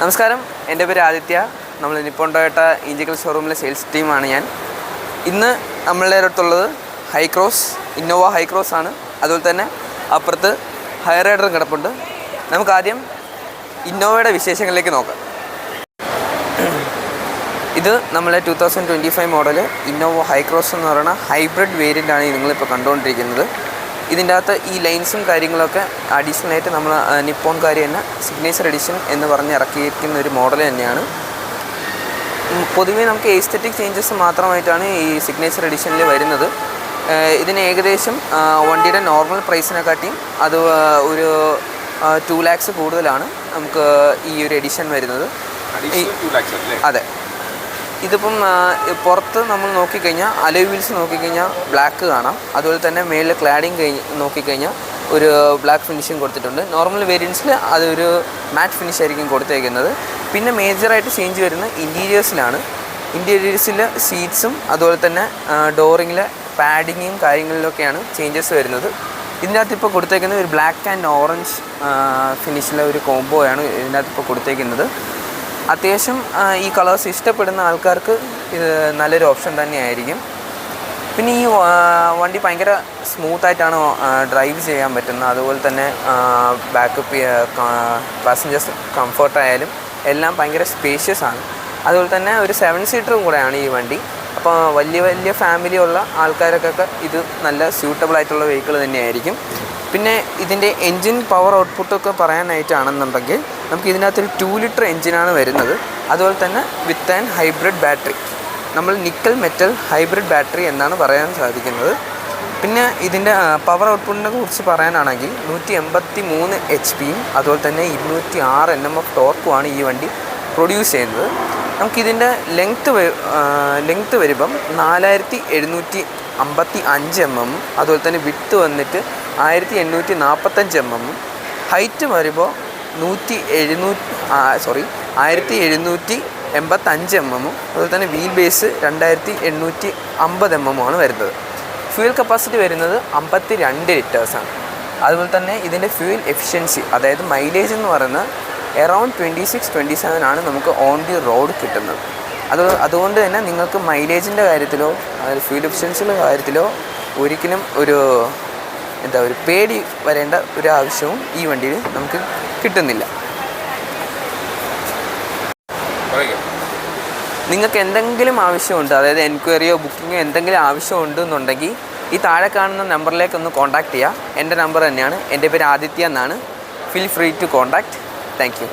നമസ്കാരം. എന്റെ പേര് ആദിത്യ. നമ്മൾ നിപ്പോൺ ടൊയോട്ട ഇഞ്ചിക്കൽ ഷോറൂമിലെ സെയിൽസ് ടീമാണ് ഞാൻ. ഇന്ന് നമ്മളുടെ അടുത്തുള്ളത് ഹൈക്രോസ് ഇന്നോവ ഹൈക്രോസ് ആണ്. അതുപോലെ തന്നെ അപ്പുറത്ത് ഹൈറൈഡറും കിടപ്പുണ്ട്. നമുക്ക് ആദ്യം ഇന്നോവയുടെ വിശേഷങ്ങളിലേക്ക് നോക്കാം. ഇത് നമ്മളെ two thousand twenty five model Innova Hycross എന്ന് പറയുന്ന ഹൈബ്രിഡ് വേരിയന്റാണ് നിങ്ങളിപ്പോൾ കണ്ടുകൊണ്ടിരിക്കുന്നത്. ഇതിന്റെ അകത്ത് ഈ ലൈൻസും കാര്യങ്ങളൊക്കെ അഡീഷണൽ ആയിട്ട് നമ്മൾ നിപ്പോൺകാരി തന്നെ സിഗ്നേച്ചർ എഡിഷൻ എന്ന് പറഞ്ഞ് ഇറക്കിയിരിക്കുന്ന ഒരു മോഡൽ തന്നെയാണ്. പൊതുവേ നമുക്ക് എസ്തറ്റിക് ചേഞ്ചസ് മാത്രമായിട്ടാണ് ഈ സിഗ്നേച്ചർ എഡിഷനിൽ വരുന്നത്. ഇതിന് ഏകദേശം വണ്ടിയുടെ നോർമൽ പ്രൈസിനെക്കാട്ടിയും അത് ഒരു ടു ലാക്സ് കൂടുതലാണ് നമുക്ക് ഈ ഒരു എഡിഷൻ വരുന്നത്. അതെ. ഇതിപ്പം പുറത്ത് നമ്മൾ നോക്കിക്കഴിഞ്ഞാൽ അലോയ് വീൽസ് നോക്കിക്കഴിഞ്ഞാൽ ബ്ലാക്ക് കാണാം. അതുപോലെ തന്നെ മേളിൽ ക്ലാഡിങ് കഴിഞ്ഞ് നോക്കിക്കഴിഞ്ഞാൽ ഒരു ബ്ലാക്ക് ഫിനിഷിങ് കൊടുത്തിട്ടുണ്ട്. നോർമൽ വേരിയൻസിൽ അതൊരു മാറ്റ് ഫിനിഷ് ആയിരിക്കും കൊടുത്തേക്കുന്നത്. പിന്നെ മേജറായിട്ട് ചേഞ്ച് വരുന്നത് ഇന്റീരിയേഴ്സിലാണ് ഇന്റീരിയേഴ്സിൽ സീറ്റ്സും അതുപോലെ തന്നെ ഡോറിങ്ങിലെ പാഡിങ്ങും കാര്യങ്ങളിലൊക്കെയാണ് ചേഞ്ചസ് വരുന്നത്. ഇതിനകത്ത് ഇപ്പോൾ കൊടുത്തേക്കുന്നത് ഒരു ബ്ലാക്ക് ആൻഡ് ഓറഞ്ച് ഫിനിഷിലെ ഒരു കോംബോയാണ് ഇതിനകത്ത് ഇപ്പോൾ കൊടുത്തേക്കുന്നത്. അത്യാവശ്യം ഈ കളേഴ്സ് ഇഷ്ടപ്പെടുന്ന ആൾക്കാർക്ക് ഇത് നല്ലൊരു ഓപ്ഷൻ തന്നെയായിരിക്കും. പിന്നെ ഈ വണ്ടി ഭയങ്കര സ്മൂത്തായിട്ടാണ് ഡ്രൈവ് ചെയ്യാൻ പറ്റുന്നത്. അതുപോലെ തന്നെ ബാക്കപ്പ് പാസഞ്ചേഴ്സ് കംഫർട്ടായാലും എല്ലാം ഭയങ്കര സ്പേഷ്യസ് ആണ്. അതുപോലെ തന്നെ ഒരു സെവൻ സീറ്ററും കൂടെയാണ് ഈ വണ്ടി. അപ്പോൾ വലിയ വലിയ ഫാമിലി ഉള്ള ആൾക്കാർക്കൊക്കെ ഇത് നല്ല സ്യൂട്ടബിൾ ആയിട്ടുള്ള വെഹിക്കിൾ തന്നെയായിരിക്കും. പിന്നെ ഇതിന്റെ എൻജിൻ പവർ ഔട്ട്പുട്ടൊക്കെ പറയാനായിട്ടാണെന്നുണ്ടെങ്കിൽ നമുക്ക് ഇതിനകത്തൊരു ടു ലിറ്റർ എൻജിനാണ് വരുന്നത്. അതുപോലെ തന്നെ വിത്ത് ആൻഡ് ഹൈബ്രിഡ് ബാറ്ററി നമ്മൾ നിക്കൽ മെറ്റൽ ഹൈബ്രിഡ് ബാറ്ററി എന്നാണ് പറയാൻ സാധിക്കുന്നത്. പിന്നെ ഇതിന്റെ പവർ ഔട്ട്പുട്ടിനെ കുറിച്ച് പറയാനാണെങ്കിൽ നൂറ്റി എൺപത്തി മൂന്ന് എച്ച് പിയും അതുപോലെ തന്നെ ഇരുന്നൂറ്റി ആറ് എൻ എം എഫ് ടോർക്കുമാണ് ഈ വണ്ടി പ്രൊഡ്യൂസ് ചെയ്യുന്നത്. നമുക്കിതിന്റെ ലെങ്ത്ത് ലെങ്ത്ത് വരുമ്പം നാലായിരത്തി എഴുന്നൂറ്റി അമ്പത്തി അഞ്ച് എം എം അതുപോലെ തന്നെ വിട്ട് വന്നിട്ട് ആയിരത്തി എണ്ണൂറ്റി നാൽപ്പത്തഞ്ച് എം. എമ്മും ഹൈറ്റ് വരുമ്പോൾ നൂറ്റി എഴുന്നൂറ്റി സോറി ആയിരത്തി എഴുന്നൂറ്റി എൺപത്തഞ്ച് എം. എമ്മും അതുപോലെ തന്നെ വീൽ ബേസ് രണ്ടായിരത്തി എണ്ണൂറ്റി അമ്പത് എം എമ്മുമാണ് വരുന്നത്. ഫ്യൂൽ കപ്പാസിറ്റി വരുന്നത് അമ്പത്തി രണ്ട് ലിറ്റേഴ്സാണ് അതുപോലെ തന്നെ ഇതിന്റെ ഫ്യൂൽ എഫിഷ്യൻസി അതായത് മൈലേജ് എന്ന് പറയുന്നത് around twenty six twenty seven ആണ് നമുക്ക് ഓൺ ദി റോഡ് കിട്ടുന്നത്. അത് അതുകൊണ്ട് തന്നെ നിങ്ങൾക്ക് മൈലേജിന്റെ കാര്യത്തിലോ അതായത് ഫ്യൂൽ എഫിഷ്യൻസിയുടെ കാര്യത്തിലോ ഒരിക്കലും ഒരു എന്താ ഒരു പേടി വരേണ്ട ഒരു ആവശ്യവും ഈ വണ്ടിയിൽ നമുക്ക് കിട്ടുന്നില്ല. നിങ്ങൾക്ക് എന്തെങ്കിലും ആവശ്യമുണ്ട് അതായത് എൻക്വയറിയോ ബുക്കിങ്ങോ എന്തെങ്കിലും ആവശ്യമുണ്ട് എന്നുണ്ടെങ്കിൽ ഈ താഴെ കാണുന്ന നമ്പറിലേക്ക് ഒന്ന് കോൺടാക്ട് ചെയ്യുക. എന്റെ നമ്പർ തന്നെയാണ്. എന്റെ പേര് ആദിത്യ എന്നാണ്. Feel free to contact thank you